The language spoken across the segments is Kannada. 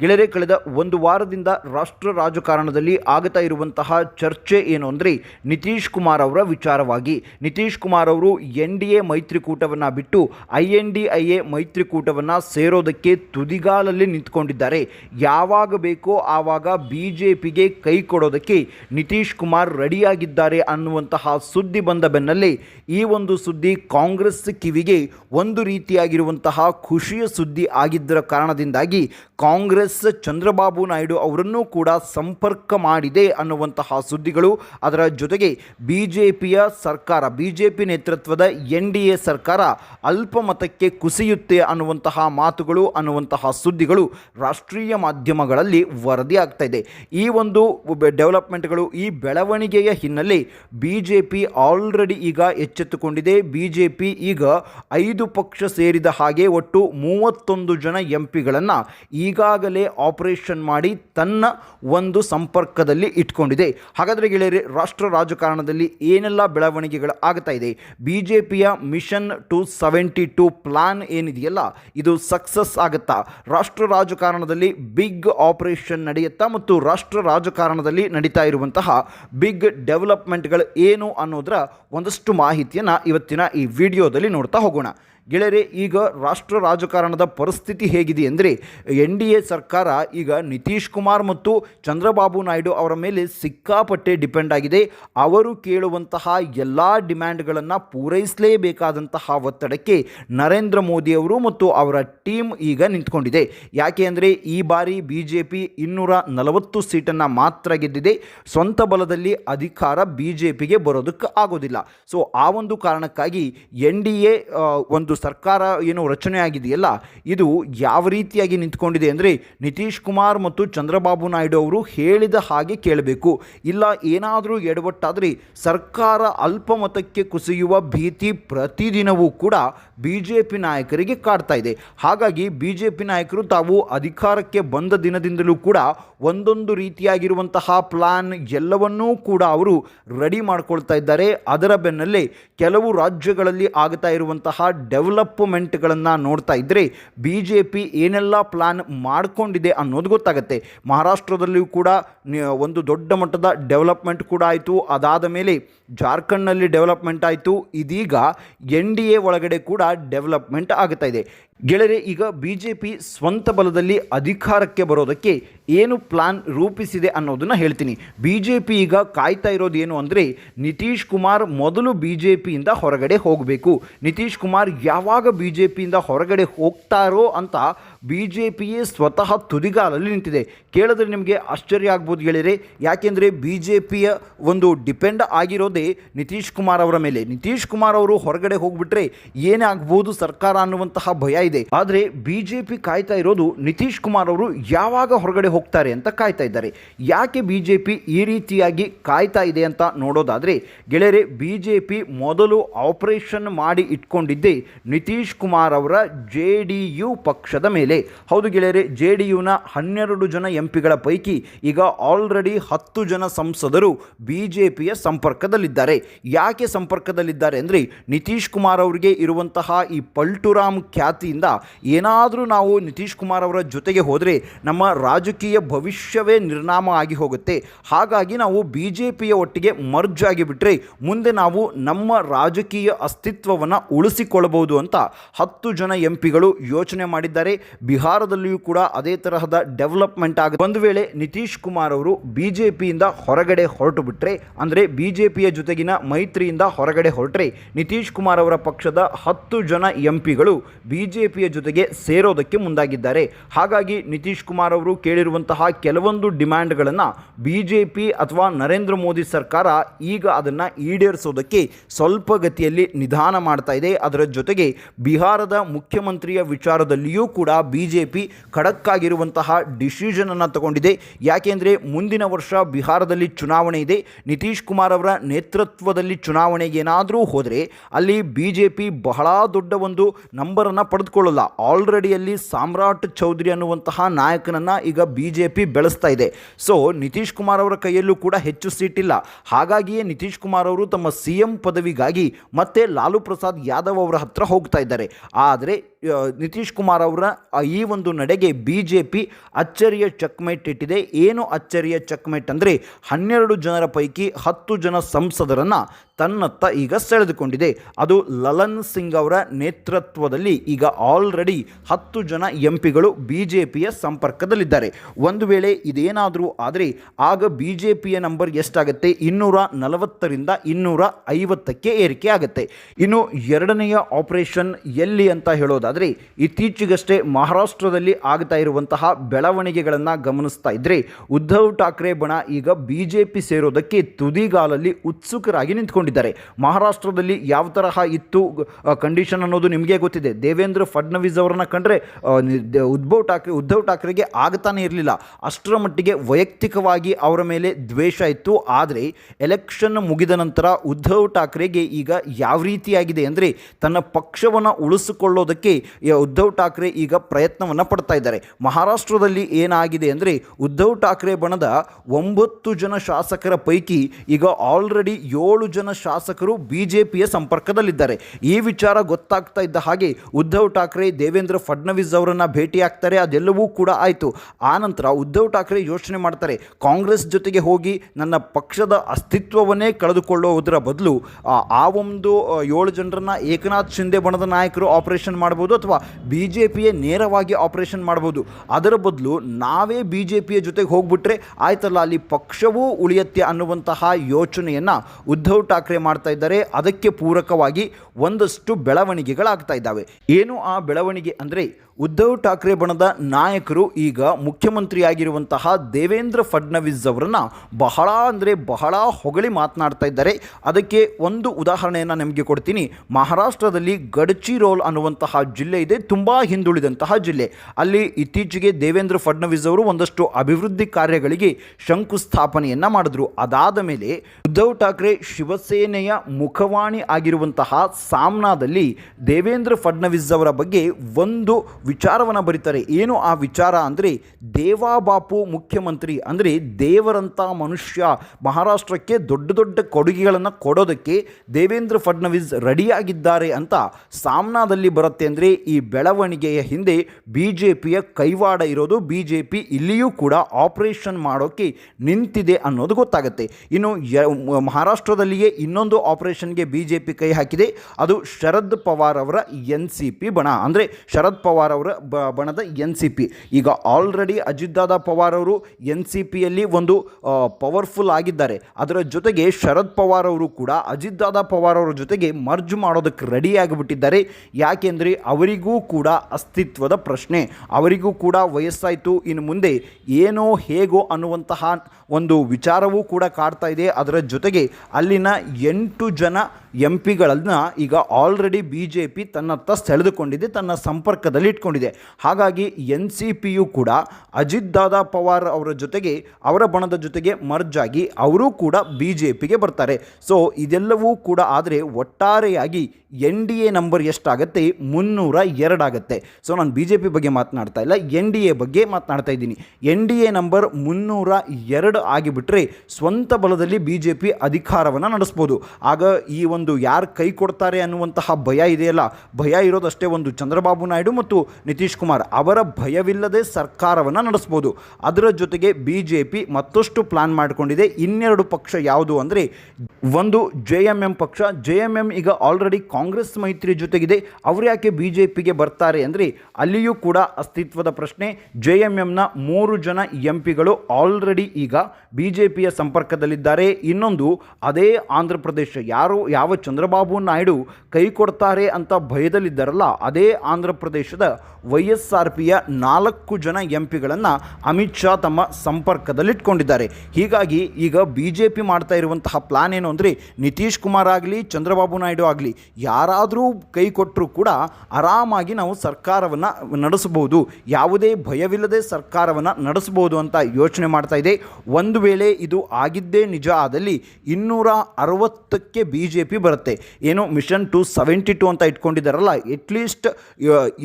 ಗೆಳೆಯರೆ, ಕಳೆದ ಒಂದು ವಾರದಿಂದ ರಾಷ್ಟ್ರ ರಾಜಕಾರಣದಲ್ಲಿ ಆಗ್ತಾ ಇರುವಂತಹ ಚರ್ಚೆ ಏನು ಅಂದರೆ ನಿತೀಶ್ ಕುಮಾರ್ ಅವರ ವಿಚಾರವಾಗಿ. ನಿತೀಶ್ ಕುಮಾರ್ ಅವರು ಎನ್ ಡಿ ಎ ಮೈತ್ರಿಕೂಟವನ್ನು ಬಿಟ್ಟು I N D I A ಮೈತ್ರಿಕೂಟವನ್ನು ಸೇರೋದಕ್ಕೆ ತುದಿಗಾಲಲ್ಲಿ ನಿಂತ್ಕೊಂಡಿದ್ದಾರೆ. ಯಾವಾಗ ಬೇಕೋ ಆವಾಗ ಬಿ ಜೆ ಪಿಗೆ ಕೈ ಕೊಡೋದಕ್ಕೆ ನಿತೀಶ್ ಕುಮಾರ್ ರೆಡಿಯಾಗಿದ್ದಾರೆ ಅನ್ನುವಂತಹ ಸುದ್ದಿ ಬಂದ ಬೆನ್ನಲ್ಲೇ ಈ ಒಂದು ಸುದ್ದಿ ಕಾಂಗ್ರೆಸ್ ಕಿವಿಗೆ ಒಂದು ರೀತಿಯಾಗಿರುವಂತಹ ಖುಷಿಯ ಸುದ್ದಿ ಆಗಿದ್ದರ ಕಾರಣದಿಂದಾಗಿ ಕಾಂಗ್ರೆಸ್ ಚಂದ್ರಬಾಬು ನಾಯ್ಡು ಅವರನ್ನು ಕೂಡ ಸಂಪರ್ಕ ಮಾಡಿದೆ ಅನ್ನುವಂತಹ ಸುದ್ದಿಗಳು ಅದರ ಜೊತೆಗೆ ಬಿ ಜೆ ಪಿಯ ಸರ್ಕಾರ ಬಿ ಜೆ ಪಿ ನೇತೃತ್ವದ ಎನ್ ಡಿ ಎ ಸರ್ಕಾರ ಅಲ್ಪಮತಕ್ಕೆ ಕುಸಿಯುತ್ತೆ ಅನ್ನುವಂತಹ ಮಾತುಗಳು ಅನ್ನುವಂತಹ ಸುದ್ದಿಗಳು ರಾಷ್ಟ್ರೀಯ ಮಾಧ್ಯಮಗಳಲ್ಲಿ ವರದಿ ಆಗ್ತಾ ಇದೆ. ಈ ಒಂದು ಡೆವಲಪ್ಮೆಂಟ್ಗಳು ಈ ಬೆಳವಣಿಗೆಯ ಹಿನ್ನೆಲೆ ಬಿ ಜೆ ಪಿ ಆಲ್ರೆಡಿ ಈಗ ಎಚ್ಚೆತ್ತುಕೊಂಡಿದೆ. ಬಿ ಜೆ ಪಿ ಈಗ ಐದು ಪಕ್ಷ ಸೇರಿದ ಹಾಗೆ ಒಟ್ಟು ಮೂವತ್ತೊಂದು ಜನ ಎಂ ಪಿಗಳನ್ನು ಈಗಾಗಲೇ ಆಪರೇಷನ್ ಮಾಡಿ ತನ್ನ ಒಂದು ಸಂಪರ್ಕದಲ್ಲಿ ಇಟ್ಕೊಂಡಿದೆ. ಹಾಗಾದರೆ ಗೆಳೆಯರೆ, ರಾಷ್ಟ್ರ ರಾಜಕಾರಣದಲ್ಲಿ ಏನೆಲ್ಲ ಬೆಳವಣಿಗೆಗಳು ಆಗ್ತಾ ಇದೆ? ಬಿ ಜೆ ಪಿಯ mission two seventy two plan ಏನಿದೆಯಲ್ಲ, ಇದು ಸಕ್ಸಸ್ ಆಗುತ್ತಾ? ರಾಷ್ಟ್ರ ರಾಜಕಾರಣದಲ್ಲಿ ಬಿಗ್ ಆಪರೇಷನ್ ನಡೆಯುತ್ತಾ ಮತ್ತು ರಾಷ್ಟ್ರ ರಾಜಕಾರಣದಲ್ಲಿ ನಡೀತಾ ಇರುವಂತಹ ಬಿಗ್ ಡೆವಲಪ್ಮೆಂಟ್ಗಳು ಏನು ಅನ್ನೋದರ ಒಂದಷ್ಟು ಮಾಹಿತಿಯನ್ನು ಇವತ್ತಿನ ಈ ವಿಡಿಯೋದಲ್ಲಿ ನೋಡ್ತಾ ಹೋಗೋಣ. ಗೆಳೆಯರೆ, ಈಗ ರಾಷ್ಟ್ರ ರಾಜಕಾರಣದ ಪರಿಸ್ಥಿತಿ ಹೇಗಿದೆ ಅಂದರೆ ಎನ್ ಡಿ ಎ ಸರ್ಕಾರ ಈಗ ನಿತೀಶ್ ಕುಮಾರ್ ಮತ್ತು ಚಂದ್ರಬಾಬು ನಾಯ್ಡು ಅವರ ಮೇಲೆ ಸಿಕ್ಕಾಪಟ್ಟೆ ಡಿಪೆಂಡ್ ಆಗಿದೆ. ಅವರು ಕೇಳುವಂತಹ ಎಲ್ಲ ಡಿಮ್ಯಾಂಡ್ಗಳನ್ನು ಪೂರೈಸಲೇಬೇಕಾದಂತಹ ಒತ್ತಡಕ್ಕೆ ನರೇಂದ್ರ ಮೋದಿಯವರು ಮತ್ತು ಅವರ ಟೀಮ್ ಈಗ ನಿಂತ್ಕೊಂಡಿದೆ. ಯಾಕೆ ಅಂದರೆ ಈ ಬಾರಿ ಬಿ ಜೆ ಪಿ ಇನ್ನೂರ ನಲವತ್ತು ಸೀಟನ್ನು ಮಾತ್ರ ಗೆದ್ದಿದೆ. ಸ್ವಂತ ಬಲದಲ್ಲಿ ಅಧಿಕಾರ ಬಿ ಜೆ ಪಿಗೆ ಬರೋದಕ್ಕೆ ಆಗೋದಿಲ್ಲ. ಸೊ ಆ ಒಂದು ಕಾರಣಕ್ಕಾಗಿ ಎನ್ ಡಿ ಎ ಒಂದು ಸರ್ಕಾರ ಏನು ರಚನೆ ಆಗಿದೆಯಲ್ಲ, ಇದು ಯಾವ ರೀತಿಯಾಗಿ ನಿಂತ್ಕೊಂಡಿದೆ ಅಂದರೆ ನಿತೀಶ್ ಕುಮಾರ್ ಮತ್ತು ಚಂದ್ರಬಾಬು ನಾಯ್ಡು ಅವರು ಹೇಳಿದ ಹಾಗೆ ಕೇಳಬೇಕು. ಇಲ್ಲ, ಏನಾದರೂ ಎಡವಟ್ಟಾದರೆ ಸರ್ಕಾರ ಅಲ್ಪಮತಕ್ಕೆ ಕುಸಿಯುವ ಭೀತಿ ಪ್ರತಿದಿನವೂ ಕೂಡ ಬಿ ಜೆ ಪಿ ನಾಯಕರಿಗೆ ಕಾಡ್ತಾ ಇದೆ. ಹಾಗಾಗಿ ಬಿ ಜೆ ಪಿ ನಾಯಕರು ತಾವು ಅಧಿಕಾರಕ್ಕೆ ಬಂದ ದಿನದಿಂದಲೂ ಕೂಡ ಒಂದೊಂದು ರೀತಿಯಾಗಿರುವಂತಹ ಪ್ಲಾನ್ ಎಲ್ಲವನ್ನೂ ಕೂಡ ಅವರು ರೆಡಿ ಮಾಡ್ಕೊಳ್ತಾ ಇದ್ದಾರೆ. ಅದರ ಬೆನ್ನಲ್ಲೇ ಕೆಲವು ರಾಜ್ಯಗಳಲ್ಲಿ ಆಗ್ತಾ ಇರುವಂತಹ ಡೆವಲಪ್ಮೆಂಟ್ಗಳನ್ನು ನೋಡ್ತಾ ಇದ್ದರೆ ಬಿ ಜೆ ಪಿ ಏನೆಲ್ಲ ಪ್ಲಾನ್ ಮಾಡಿಕೊಂಡಿದೆ ಅನ್ನೋದು ಗೊತ್ತಾಗುತ್ತೆ. ಮಹಾರಾಷ್ಟ್ರದಲ್ಲಿಯೂ ಕೂಡ ಒಂದು ದೊಡ್ಡ ಮಟ್ಟದ ಡೆವಲಪ್ಮೆಂಟ್ ಕೂಡ ಆಯಿತು. ಅದಾದ ಮೇಲೆ ಜಾರ್ಖಂಡ್ನಲ್ಲಿ ಡೆವಲಪ್ಮೆಂಟ್ ಆಯಿತು. ಇದೀಗ ಎನ್ ಡಿ ಎ ಒಳಗಡೆ ಕೂಡ ಡೆವಲಪ್ಮೆಂಟ್ ಆಗ್ತಾ ಇದೆ. ಗೆಳೆಯರೆ, ಈಗ ಬಿ ಜೆ ಪಿ ಸ್ವಂತ ಬಲದಲ್ಲಿ ಅಧಿಕಾರಕ್ಕೆ ಬರೋದಕ್ಕೆ ಏನು ಪ್ಲಾನ್ ರೂಪಿಸಿದೆ ಅನ್ನೋದನ್ನು ಹೇಳ್ತೀನಿ. ಬಿ ಜೆ ಪಿ ಈಗ ಕಾಯ್ತಾ ಇರೋದು ಏನು ಅಂದರೆ, ನಿತೀಶ್ ಕುಮಾರ್ ಮೊದಲು ಬಿ ಜೆ ಪಿಯಿಂದ ಹೊರಗಡೆ ಹೋಗಬೇಕು. ನಿತೀಶ್ ಕುಮಾರ್ ಯಾವಾಗ ಬಿ ಜೆ ಪಿಯಿಂದ ಹೊರಗಡೆ ಹೋಗ್ತಾರೋ ಅಂತ ಬಿ ಜೆ ಪಿಯೇ ಸ್ವತಃ ತುದಿಗಾಲಲ್ಲಿ ನಿಂತಿದೆ. ಕೇಳಿದ್ರೆ ನಿಮಗೆ ಆಶ್ಚರ್ಯ ಆಗ್ಬೋದು ಗೆಳೆಯರೆ ಯಾಕೆಂದರೆ ಬಿ ಜೆ ಪಿಯ ಒಂದು ಡಿಪೆಂಡ್ ಆಗಿರೋದೇ ನಿತೀಶ್ ಕುಮಾರ್ ಅವರ ಮೇಲೆ. ನಿತೀಶ್ ಕುಮಾರ್ ಅವರು ಹೊರಗಡೆ ಹೋಗ್ಬಿಟ್ರೆ ಏನೇ ಆಗ್ಬೋದು ಸರ್ಕಾರ ಅನ್ನುವಂತಹ ಭಯ ಇದೆ. ಆದರೆ ಬಿ ಜೆ ಪಿ ಕಾಯ್ತಾ ಇರೋದು ನಿತೀಶ್ ಕುಮಾರ್ ಅವರು ಯಾವಾಗ ಹೊರಗಡೆ ಹೋಗ್ತಾರೆ ಅಂತ ಕಾಯ್ತಾ ಇದ್ದಾರೆ. ಯಾಕೆ ಬಿ ಜೆ ಪಿ ಈ ರೀತಿಯಾಗಿ ಕಾಯ್ತಾ ಇದೆ ಅಂತ ನೋಡೋದಾದರೆ, ಗೆಳೆಯರೆ ಬಿ ಜೆ ಪಿ ಮೊದಲು ಆಪರೇಷನ್ ಮಾಡಿ ಇಟ್ಕೊಂಡಿದ್ದೇ ನಿತೀಶ್ ಕುಮಾರ್ ಅವರ ಜೆ ಯು ಪಕ್ಷದ ಮೇಲೆ. ಹೌದು ಗೆಳೆಯರೆ, ಜೆ ಡಿ ಯುನ ಹನ್ನೆರಡು ಜನ ಎಂ ಪಿಗಳ ಪೈಕಿ ಈಗ ಆಲ್ರೆಡಿ ಹತ್ತು ಜನ ಸಂಸದರು ಬಿ ಜೆ ಪಿಯ ಸಂಪರ್ಕದಲ್ಲಿದ್ದಾರೆ. ಯಾಕೆ ಸಂಪರ್ಕದಲ್ಲಿದ್ದಾರೆ ಅಂದರೆ ನಿತೀಶ್ ಕುಮಾರ್ ಅವರಿಗೆ ಇರುವಂತಹ ಈ ಪಲ್ಟುರಾಮ್ ಖ್ಯಾತಿಯಿಂದ ಏನಾದರೂ ನಾವು ನಿತೀಶ್ ಕುಮಾರ್ ಅವರ ಜೊತೆಗೆ ಹೋದರೆ ನಮ್ಮ ರಾಜಕೀಯ ಭವಿಷ್ಯವೇ ನಿರ್ನಾಮ ಆಗಿ ಹೋಗುತ್ತೆ. ಹಾಗಾಗಿ ನಾವು ಬಿ ಜೆ ಪಿಯ ಒಟ್ಟಿಗೆ ಮರ್ಜ್ ಆಗಿಬಿಟ್ರೆ ಮುಂದೆ ನಾವು ನಮ್ಮ ರಾಜಕೀಯ ಅಸ್ತಿತ್ವವನ್ನು ಉಳಿಸಿಕೊಳ್ಳಬಹುದು ಅಂತ ಹತ್ತು ಜನ ಎಂ ಪಿಗಳು ಯೋಚನೆ ಮಾಡಿದ್ದಾರೆ. ಬಿಹಾರದಲ್ಲಿಯೂ ಕೂಡ ಅದೇ ತರಹದ ಡೆವಲಪ್ಮೆಂಟ್ ಆಗುತ್ತೆ. ಒಂದು ವೇಳೆ ನಿತೀಶ್ ಕುಮಾರ್ ಅವರು ಬಿ ಜೆ ಹೊರಗಡೆ ಹೊರಟು ಬಿಟ್ಟರೆ ಅಂದರೆ ಬಿ ಜೆ ಜೊತೆಗಿನ ಮೈತ್ರಿಯಿಂದ ಹೊರಗಡೆ ಹೊರಟ್ರೆ, ನಿತೀಶ್ ಕುಮಾರ್ ಅವರ ಪಕ್ಷದ ಹತ್ತು ಜನ ಎಂ ಪಿಗಳು ಬಿ ಜೊತೆಗೆ ಸೇರೋದಕ್ಕೆ ಮುಂದಾಗಿದ್ದಾರೆ. ಹಾಗಾಗಿ ನಿತೀಶ್ ಕುಮಾರ್ ಅವರು ಕೇಳಿರುವಂತಹ ಕೆಲವೊಂದು ಡಿಮ್ಯಾಂಡ್ಗಳನ್ನು ಬಿ ಜೆ ಪಿ ಅಥವಾ ನರೇಂದ್ರ ಮೋದಿ ಸರ್ಕಾರ ಈಗ ಅದನ್ನು ಈಡೇರಿಸೋದಕ್ಕೆ ಸ್ವಲ್ಪ ಗತಿಯಲ್ಲಿ ನಿಧಾನ ಮಾಡ್ತಾ ಇದೆ. ಅದರ ಜೊತೆಗೆ ಬಿಹಾರದ ಮುಖ್ಯಮಂತ್ರಿಯ ವಿಚಾರದಲ್ಲಿಯೂ ಕೂಡ ಬಿ ಜೆ ಪಿ ಖಡಕ್ಕಾಗಿರುವಂತಹ ಡಿಸಿಷನನ್ನು ತಗೊಂಡಿದೆ. ಯಾಕೆಂದರೆ ಮುಂದಿನ ವರ್ಷ ಬಿಹಾರದಲ್ಲಿ ಚುನಾವಣೆ ಇದೆ. ನಿತೀಶ್ ಕುಮಾರ್ ಅವರ ನೇತೃತ್ವದಲ್ಲಿ ಚುನಾವಣೆಗೆ ಏನಾದರೂ ಹೋದರೆ ಅಲ್ಲಿ ಬಿ ಜೆ ಪಿ ಬಹಳ ದೊಡ್ಡ ಒಂದು ನಂಬರನ್ನು ಪಡೆದುಕೊಳ್ಳಲ್ಲ. ಆಲ್ರೆಡಿ ಅಲ್ಲಿ ಸಾಮ್ರಾಟ್ ಚೌಧರಿ ಅನ್ನುವಂತಹ ನಾಯಕನನ್ನು ಈಗ ಬಿ ಜೆ ಪಿ ಬೆಳೆಸ್ತಾ ಇದೆ. ಸೊ ನಿತೀಶ್ ಕುಮಾರ್ ಅವರ ಕೈಯಲ್ಲೂ ಕೂಡ ಹೆಚ್ಚು ಸೀಟ್ ಇಲ್ಲ. ಹಾಗಾಗಿಯೇ ನಿತೀಶ್ ಕುಮಾರ್ ಅವರು ತಮ್ಮ ಸಿ ಎಂ ಪದವಿಗಾಗಿ ಮತ್ತೆ ಲಾಲು ಪ್ರಸಾದ್ ಯಾದವ್ ಅವರ ಹತ್ರ ಹೋಗ್ತಾ ಇದ್ದಾರೆ. ಆದರೆ ನಿತೀಶ್ ಕುಮಾರ್ ಅವರ ಈ ಒಂದು ನಡೆಗೆ ಬಿ ಜೆ ಪಿ ಅಚ್ಚರಿಯ ಚಕ್ಮೇಟ್ ಇಟ್ಟಿದೆ. ಏನು ಅಚ್ಚರಿಯ ಚಕ್ಮೇಟ್ ಅಂದರೆ ಹನ್ನೆರಡು ಜನರ ಪೈಕಿ ಹತ್ತು ಜನ ಸಂಸದರನ್ನು ತನ್ನತ್ತ ಈಗ ಸೆಳೆದುಕೊಂಡಿದೆ. ಅದು ಲಲನ್ ಸಿಂಗ್ ಅವರ ನೇತೃತ್ವದಲ್ಲಿ ಈಗ ಆಲ್ರೆಡಿ ಹತ್ತು ಜನ ಎಂ ಪಿಗಳು ಬಿ ಜೆ ಪಿಯ ಸಂಪರ್ಕದಲ್ಲಿದ್ದಾರೆ. ಒಂದು ವೇಳೆ ಇದೇನಾದರೂ ಆದರೆ ಆಗ ಬಿ ಜೆ ಪಿಯ ನಂಬರ್ ಎಷ್ಟಾಗುತ್ತೆ? ಇನ್ನೂರ ನಲವತ್ತರಿಂದ ಇನ್ನೂರ ಐವತ್ತಕ್ಕೆ ಏರಿಕೆ ಆಗುತ್ತೆ. ಇನ್ನು ಎರಡನೆಯ ಆಪರೇಷನ್ ಎಲ್ಲಿ ಅಂತ ಹೇಳೋದಾದರೆ ಇತ್ತೀಚೆಗಷ್ಟೇ ಮಹಾರಾಷ್ಟ್ರದಲ್ಲಿ ಆಗ್ತಾ ಇರುವಂತಹ ಬೆಳವಣಿಗೆಗಳನ್ನು ಗಮನಿಸ್ತಾ ಇದ್ದರೆ ಉದ್ಧವ್ ಠಾಕ್ರೆ ಬಣ ಈಗ ಬಿ ಜೆ ಪಿ ಸೇರೋದಕ್ಕೆ ತುದಿಗಾಲಲ್ಲಿ ಉತ್ಸುಕರಾಗಿ ನಿಂತ್ಕೊಂಡಿದ್ದಾರೆ. ಮಹಾರಾಷ್ಟ್ರದಲ್ಲಿ ಯಾವ ತರಹ ಇತ್ತು ಕಂಡೀಷನ್ ಅನ್ನೋದು ನಿಮಗೆ ಗೊತ್ತಿದೆ. ದೇವೇಂದ್ರ ಫಡ್ನವೀಸ್ ಅವರನ್ನ ಕಂಡ್ರೆ ಉದ್ಧವ್ ಠಾಕ್ರೆ, ಉದ್ಧವ್ ಠಾಕ್ರೆಗೆ ಆಗ್ತಾನೆ ಇರಲಿಲ್ಲ. ಅಷ್ಟರ ಮಟ್ಟಿಗೆ ವೈಯಕ್ತಿಕವಾಗಿ ಅವರ ಮೇಲೆ ದ್ವೇಷ ಇತ್ತು. ಆದರೆ ಎಲೆಕ್ಷನ್ ಮುಗಿದ ನಂತರ ಉದ್ಧವ್ ಠಾಕ್ರೆಗೆ ಈಗ ಯಾವ ರೀತಿಯಾಗಿದೆ ಅಂದರೆ ತನ್ನ ಪಕ್ಷವನ್ನು ಉಳಿಸಿಕೊಳ್ಳೋದಕ್ಕೆ ಉದ್ಧವ್ ಠಾಕ್ರೆ ಈಗ ಪ್ರಯತ್ನವನ್ನು ಪಡ್ತಾ ಇದ್ದಾರೆ. ಮಹಾರಾಷ್ಟ್ರದಲ್ಲಿ ಏನಾಗಿದೆ ಅಂದರೆ ಉದ್ಧವ್ ಠಾಕ್ರೆ ಬಣದ ಒಂಬತ್ತು ಜನ ಶಾಸಕರ ಪೈಕಿ ಈಗ ಆಲ್ರೆಡಿ ಏಳು ಜನ ಶಾಸಕರು ಬಿ ಜೆ ಪಿಯ ಸಂಪರ್ಕದಲ್ಲಿದ್ದಾರೆ. ಈ ವಿಚಾರ ಗೊತ್ತಾಗ್ತಾ ಇದ್ದ ಹಾಗೆ ಉದ್ಧವ್ ಠಾಕ್ರೆ, ದೇವೇಂದ್ರ ಫಡ್ನವೀಸ್ ಅವರನ್ನು ಭೇಟಿ ಆಗ್ತಾರೆ, ಅದೆಲ್ಲವೂ ಕೂಡ ಆಯಿತು. ಆನಂತರ ಉದ್ಧವ್ ಠಾಕ್ರೆ ಯೋಚನೆ ಮಾಡ್ತಾರೆ, ಕಾಂಗ್ರೆಸ್ ಜೊತೆಗೆ ಹೋಗಿ ನನ್ನ ಪಕ್ಷದ ಅಸ್ತಿತ್ವವನ್ನೇ ಕಳೆದುಕೊಳ್ಳುವುದರ ಬದಲು, ಆ- ಒಂದು ಏಳು ಜನರನ್ನ ಏಕನಾಥ್ ಶಿಂದೆ ಬಣದ ನಾಯಕರು ಆಪರೇಷನ್ ಮಾಡ್ಬೋದು ಅಥವಾ ಬಿ ಜೆ ಪಿಯೇ ನೇರವಾಗಿ ಆಪರೇಷನ್ ಮಾಡ್ಬೋದು ಅದರ ಬದಲು ನಾವೇ ಬಿ ಜೆ ಪಿಯ ಜೊತೆಗೆ ಹೋಗ್ಬಿಟ್ರೆ ಆಯ್ತಲ್ಲ, ಅಲ್ಲಿ ಪಕ್ಷವೂ ಉಳಿಯತ್ತೆ ಅನ್ನುವಂತಹ ಯೋಚನೆಯನ್ನು ಉದ್ಧವ್ ಠಾಕ್ರೆ ಮಾಡ್ತಾ ಇದ್ದಾರೆ. ಅದಕ್ಕೆ ಪೂರಕವಾಗಿ ಒಂದಷ್ಟು ಬೆಳವಣಿಗೆಗಳಾಗ್ತಾ ಇದ್ದಾವೆ. ಏನು ಆ ಬೆಳವಣಿಗೆ ಅಂದರೆ ಉದ್ಧವ್ ಠಾಕ್ರೆ ಬಣದ ನಾಯಕರು ಈಗ ಮುಖ್ಯಮಂತ್ರಿಯಾಗಿರುವಂತಹ ದೇವೇಂದ್ರ ಫಡ್ನವೀಸ್ ಅವರನ್ನು ಬಹಳ ಅಂದರೆ ಬಹಳ ಹೊಗಳಿ ಮಾತನಾಡ್ತಾ ಇದ್ದಾರೆ. ಅದಕ್ಕೆ ಒಂದು ಉದಾಹರಣೆಯನ್ನು ನಿಮಗೆ ಕೊಡ್ತೀನಿ. ಮಹಾರಾಷ್ಟ್ರದಲ್ಲಿ ಗಡಚಿರೋಲ್ ಅನ್ನುವಂತಹ ಜಿಲ್ಲೆ ಇದೆ, ತುಂಬ ಹಿಂದುಳಿದಂತಹ ಜಿಲ್ಲೆ. ಅಲ್ಲಿ ಇತ್ತೀಚೆಗೆ ದೇವೇಂದ್ರ ಫಡ್ನವೀಸ್ ಅವರು ಒಂದಷ್ಟು ಅಭಿವೃದ್ಧಿ ಕಾರ್ಯಗಳಿಗೆ ಶಂಕುಸ್ಥಾಪನೆಯನ್ನು ಮಾಡಿದ್ರು. ಅದಾದ ಮೇಲೆ ಉದ್ಧವ್ ಠಾಕ್ರೆ ಶಿವಸೇನೆಯ ಮುಖವಾಣಿ ಆಗಿರುವಂತಹ ಸಾಮ್ನಾದಲ್ಲಿ ದೇವೇಂದ್ರ ಫಡ್ನವೀಸ್ ಅವರ ಬಗ್ಗೆ ಒಂದು ವಿಚಾರವನ್ನು ಬರೀತಾರೆ. ಏನು ಆ ವಿಚಾರ ಅಂದರೆ ದೇವಾಬಾಪು ಮುಖ್ಯಮಂತ್ರಿ ಅಂದರೆ ದೇವರಂಥ ಮನುಷ್ಯ ಮಹಾರಾಷ್ಟ್ರಕ್ಕೆ ದೊಡ್ಡ ದೊಡ್ಡ ಕೊಡುಗೆಗಳನ್ನು ಕೊಡೋದಕ್ಕೆ ದೇವೇಂದ್ರ ಫಡ್ನವೀಸ್ ರೆಡಿಯಾಗಿದ್ದಾರೆ ಅಂತ ಸಾಮ್ನಾದಲ್ಲಿ ಬರುತ್ತೆ ಅಂದರೆ ಈ ಬೆಳವಣಿಗೆಯ ಹಿಂದೆ ಬಿ ಜೆ ಪಿಯ ಕೈವಾಡ ಇರೋದು ಬಿ ಜೆ ಪಿ ಇಲ್ಲಿಯೂ ಕೂಡ ಆಪರೇಷನ್ ಮಾಡೋಕ್ಕೆ ನಿಂತಿದೆ ಅನ್ನೋದು ಗೊತ್ತಾಗುತ್ತೆ. ಇನ್ನು ಮಹಾರಾಷ್ಟ್ರದಲ್ಲಿಯೇ ಇನ್ನೊಂದು ಆಪರೇಷನ್ಗೆ ಬಿ ಜೆ ಪಿ ಕೈ ಹಾಕಿದೆ. ಅದು ಶರದ್ ಪವಾರ್ ಅವರ ಎನ್ ಸಿ ಪಿ ಬಣ. ಅಂದರೆ ಶರದ್ ಪವಾರ್ ಅವರ ಬಣದ ಎನ್ ಸಿ ಪಿ. ಈಗ ಆಲ್ರೆಡಿ ಅಜಿತ್ ಪವಾರ್ ಅವರು ಎನ್ ಸಿ ಪಿಯಲ್ಲಿ ಒಂದು ಪವರ್ಫುಲ್ ಆಗಿದ್ದಾರೆ. ಅದರ ಜೊತೆಗೆ ಶರದ್ ಪವಾರ್ ಅವರು ಕೂಡ ಅಜಿತ್ ದಾದಾ ಪವಾರ್ ಅವರ ಜೊತೆಗೆ ಮರ್ಜ್ ಮಾಡೋದಕ್ಕೆ ರೆಡಿ ಆಗಿಬಿಟ್ಟಿದ್ದಾರೆ. ಯಾಕೆಂದರೆ ಅವರಿಗೂ ಕೂಡ ಅಸ್ತಿತ್ವದ ಪ್ರಶ್ನೆ. ಅವರಿಗೂ ಕೂಡ ವಯಸ್ಸಾಯಿತು. ಇನ್ನು ಮುಂದೆ ಏನೋ ಹೇಗೋ ಅನ್ನುವಂತಹ ಒಂದು ವಿಚಾರವೂ ಕೂಡ ಕಾಡ್ತಾ ಇದೆ. ಅದರ ಜೊತೆಗೆ ಅಲ್ಲಿನ ಎಂಟು ಜನ ಎಂ ಪಿಗಳನ್ನು ಈಗ ಆಲ್ರೆಡಿ ಬಿ ಜೆ ಪಿ ತನ್ನತ್ತ ಸೆಳೆದುಕೊಂಡಿದೆ. ತನ್ನ ಸಂಪರ್ಕದಲ್ಲಿ ಇಟ್ಕೊಂಡಿದೆ ಹಾಗಾಗಿ ಎನ್ ಸಿ ಪಿಯು ಕೂಡ ಅಜಿತ್ ದಾದಾ ಪವಾರ್ ಅವರ ಜೊತೆಗೆ, ಅವರ ಬಣದ ಜೊತೆಗೆ ಮರ್ಜ್ ಆಗಿ ಅವರೂ ಕೂಡ ಬಿ ಜೆ ಪಿಗೆ ಬರ್ತಾರೆ. ಸೊ, ಇದೆಲ್ಲವೂ ಕೂಡ ಆದರೆ ಒಟ್ಟಾರೆಯಾಗಿ ಎನ್ ಡಿ ಎ ನಂಬರ್ ಎಷ್ಟಾಗುತ್ತೆ? ಮುನ್ನೂರ ಎರಡಾಗತ್ತೆ ಸೊ, ನಾನು ಬಿ ಜೆ ಪಿ ಬಗ್ಗೆ ಮಾತನಾಡ್ತಾ ಇಲ್ಲ. ಎನ್ ಡಿ ಎ ಬಗ್ಗೆ ಮಾತನಾಡ್ತಾ ಇದ್ದೀನಿ. ಎನ್ ಡಿ ಎ ನಂಬರ್ ಮುನ್ನೂರ ಎರಡು ಆಗಿಬಿಟ್ರೆ ಸ್ವಂತ ಬಲದಲ್ಲಿ ಬಿ ಜೆ ಪಿ ಅಧಿಕಾರವನ್ನು ನಡೆಸ್ಬೋದು. ಆಗ ಈ ಒಂದು ಯಾರು ಕೈ ಕೊಡ್ತಾರೆ ಅನ್ನುವಂತಹ ಭಯ ಇದೆಯಲ್ಲ? ಭಯ ಇರೋದಷ್ಟೇ ಒಂದು ಚಂದ್ರಬಾಬು ನಾಯ್ಡು ಮತ್ತು ನಿತೀಶ್ ಕುಮಾರ್ ಅವರ ಭಯವಿಲ್ಲದೆ ಸರ್ಕಾರವನ್ನು ನಡೆಸ್ಬೋದು. ಅದರ ಜೊತೆಗೆ ಬಿ ಜೆ ಪಿ ಮತ್ತಷ್ಟು ಪ್ಲಾನ್ ಮಾಡಿಕೊಂಡಿದೆ. ಇನ್ನೆರಡು ಪಕ್ಷ ಯಾವುದು ಅಂದರೆ ಒಂದು ಜೆ ಎಂ ಎಂ ಪಕ್ಷ. ಜೆ ಎಂ ಎಂ ಈಗ ಆಲ್ರೆಡಿ ಕಾಂಗ್ರೆಸ್ ಮೈತ್ರಿ ಜೊತೆಗಿದೆ. ಅವರು ಯಾಕೆ ಬಿ ಜೆ ಪಿಗೆ ಬರ್ತಾರೆ ಅಂದರೆ ಅಲ್ಲಿಯೂ ಕೂಡ ಅಸ್ತಿತ್ವದ ಪ್ರಶ್ನೆ. ಜೆ ಎಂ ಎಮ್ನ ಮೂರು ಜನ ಎಂ ಪಿಗಳು ಆಲ್ರೆಡಿ ಈಗ ಬಿ ಜೆ ಪಿಯ ಸಂಪರ್ಕದಲ್ಲಿದ್ದಾರೆ. ಇನ್ನೊಂದು ಅದೇ ಆಂಧ್ರ ಪ್ರದೇಶ. ಯಾರು, ಯಾವ ಚಂದ್ರಬಾಬು ನಾಯ್ಡು ಕೈ ಕೊಡ್ತಾರೆ ಅಂತ ಭಯದಲ್ಲಿದ್ದಾರಲ್ಲ, ಅದೇ ಆಂಧ್ರ ಪ್ರದೇಶದ ವೈ ಎಸ್ ಆರ್ ಪಿಯ ನಾಲ್ಕು ಜನ ಎಂ ಪಿಗಳನ್ನು ಅಮಿತ್ ಶಾ ತಮ್ಮ ಸಂಪರ್ಕದಲ್ಲಿಟ್ಕೊಂಡಿದ್ದಾರೆ. ಹೀಗಾಗಿ ಈಗ ಬಿ ಜೆ ಪಿ ಮಾಡ್ತಾ ಇರುವಂತಹ ಪ್ಲಾನ್ ಏನು ಅಂದರೆ ನಿತೀಶ್ ಕುಮಾರ್ ಆಗಲಿ, ಚಂದ್ರಬಾಬು ನಾಯ್ಡು ಆಗಲಿ, ಯಾರಾದರೂ ಕೈ ಕೊಟ್ಟರೂ ಕೂಡ ಆರಾಮಾಗಿ ನಾವು ಸರ್ಕಾರವನ್ನು ನಡೆಸಬಹುದು. ಯಾವುದೇ ಭಯವಿಲ್ಲದೆ ಸರ್ಕಾರವನ್ನು ನಡೆಸಬಹುದು ಅಂತ ಯೋಚನೆ ಮಾಡ್ತಾ ಇದೆ. ಒಂದು ವೇಳೆ ಇದು ಆಗಿದ್ದೇ ನಿಜ ಆದಲ್ಲಿ ಇನ್ನೂರ ಅರವತ್ತಕ್ಕೆ ಬಿ ಜೆ ಪಿ ಬರುತ್ತೆ. ಏನು ಮಿಷನ್ ಟು ಸೆವೆಂಟಿ ಟು ಅಂತ ಇಟ್ಕೊಂಡಿದ್ದಾರಲ್ಲ ಅಟ್ಲೀಸ್ಟ್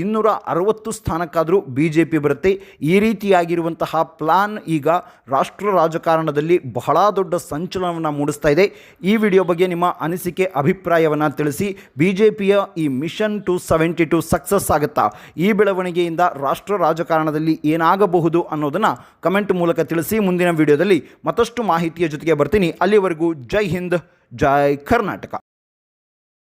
ಇನ್ನೂರ ಅರವತ್ತು ಸ್ಥಾನಕ್ಕಾದರೂ ಬಿ ಜೆ ಪಿ ಬರುತ್ತೆ. ಈ ರೀತಿಯಾಗಿರುವಂತಹ ಪ್ಲಾನ್ ಈಗ ರಾಷ್ಟ್ರ ರಾಜಕಾರಣದಲ್ಲಿ ಬಹಳ ದೊಡ್ಡ ಸಂಚಲನವನ್ನು ಮೂಡಿಸ್ತಾ ಇದೆ. ಈ ವಿಡಿಯೋ ಬಗ್ಗೆ ನಿಮ್ಮ ಅನಿಸಿಕೆ, ಅಭಿಪ್ರಾಯವನ್ನು ತಿಳಿಸಿ. ಬಿ ಜೆ ಪಿಯ ಈ mission two seventy two success ಆಗುತ್ತಾ? ಈ ಬೆಳವಣಿಗೆಯಿಂದ ರಾಷ್ಟ್ರ ರಾಜಕಾರಣದಲ್ಲಿ ಏನಾಗಬಹುದು ಅನ್ನೋದನ್ನು ಕಮೆಂಟ್ ಮೂಲಕ ತಿಳಿಸಿ. ಮುಂದಿನ ವಿಡಿಯೋದಲ್ಲಿ ಮತ್ತಷ್ಟು ಮಾಹಿತಿಯ ಜೊತೆಗೆ ಬರ್ತೀನಿ. ಅಲ್ಲಿವರೆಗೂ ಜೈ ಹಿಂದ್, ಜೈ ಕರ್ನಾಟಕ.